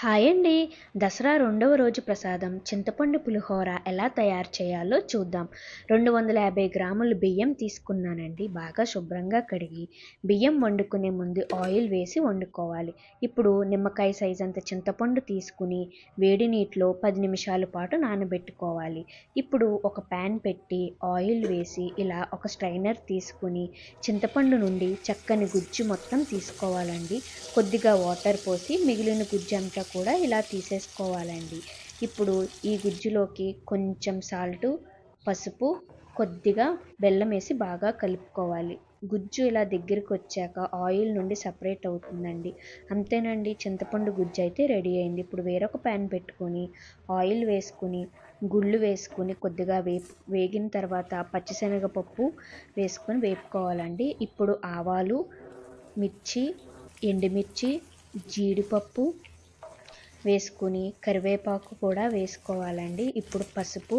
Hi అండి. దసరా రెండవ రోజు ప్రసాదం చింతపండు పులిహోర ఎలా తయారు చేయాలో చూద్దాం. రెండు వందల యాభై గ్రాములు బియ్యం తీసుకున్నానండి. బాగా శుభ్రంగా కడిగి బియ్యం వండుకునే ముందు ఆయిల్ వేసి వండుకోవాలి. ఇప్పుడు నిమ్మకాయ సైజ్ అంత చింతపండు తీసుకుని వేడి నీటిలో పది నిమిషాల పాటు నానబెట్టుకోవాలి. ఇప్పుడు ఒక ప్యాన్ పెట్టి ఆయిల్ వేసి ఇలా ఒక స్ట్రైనర్ తీసుకుని చింతపండు నుండి చక్కని గుజ్జు మొత్తం తీసుకోవాలండి. కొద్దిగా వాటర్ పోసి మిగిలిన గుజ్జు అంతా కూడా ఇలా తీసేసుకోవాలండి. ఇప్పుడు ఈ గుజ్జులోకి కొంచెం సాల్టు పసుపు కొద్దిగా బెల్లం వేసి బాగా కలుపుకోవాలి. గుజ్జు ఇలా దగ్గరికి వచ్చాక ఆయిల్ నుండి సపరేట్ అవుతుందండి. అంతేనండి చింతపండు గుజ్జు అయితే రెడీ అయింది. ఇప్పుడు వేరొక ప్యాన్ పెట్టుకొని ఆయిల్ వేసుకుని గుళ్ళు వేసుకుని కొద్దిగా వేపు వేగిన తర్వాత పచ్చిశనగపప్పు వేసుకొని వేపుకోవాలండి. ఇప్పుడు ఆవాలు మిర్చి ఎండుమిర్చి జీడిపప్పు వేసుకుని కరివేపాకు కూడా వేసుకోవాలండి. ఇప్పుడు పసుపు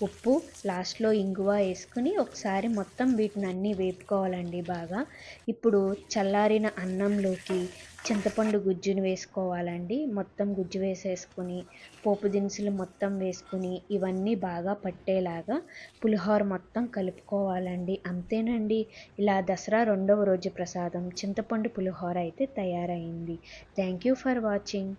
ఉప్పు లాస్ట్లో ఇంగువ వేసుకుని ఒకసారి మొత్తం వీటిని అన్నీ వేపుకోవాలండి బాగా. ఇప్పుడు చల్లారిన అన్నంలోకి చింతపండు గుజ్జును వేసుకోవాలండి. మొత్తం గుజ్జు వేసేసుకుని పోపు దినుసులు మొత్తం వేసుకుని ఇవన్నీ బాగా పట్టేలాగా పులిహోర మొత్తం కలుపుకోవాలండి. అంతేనండి. ఇలా దసరా రెండవ రోజు ప్రసాదం చింతపండు పులిహోర అయితే తయారైంది. Thank you for watching.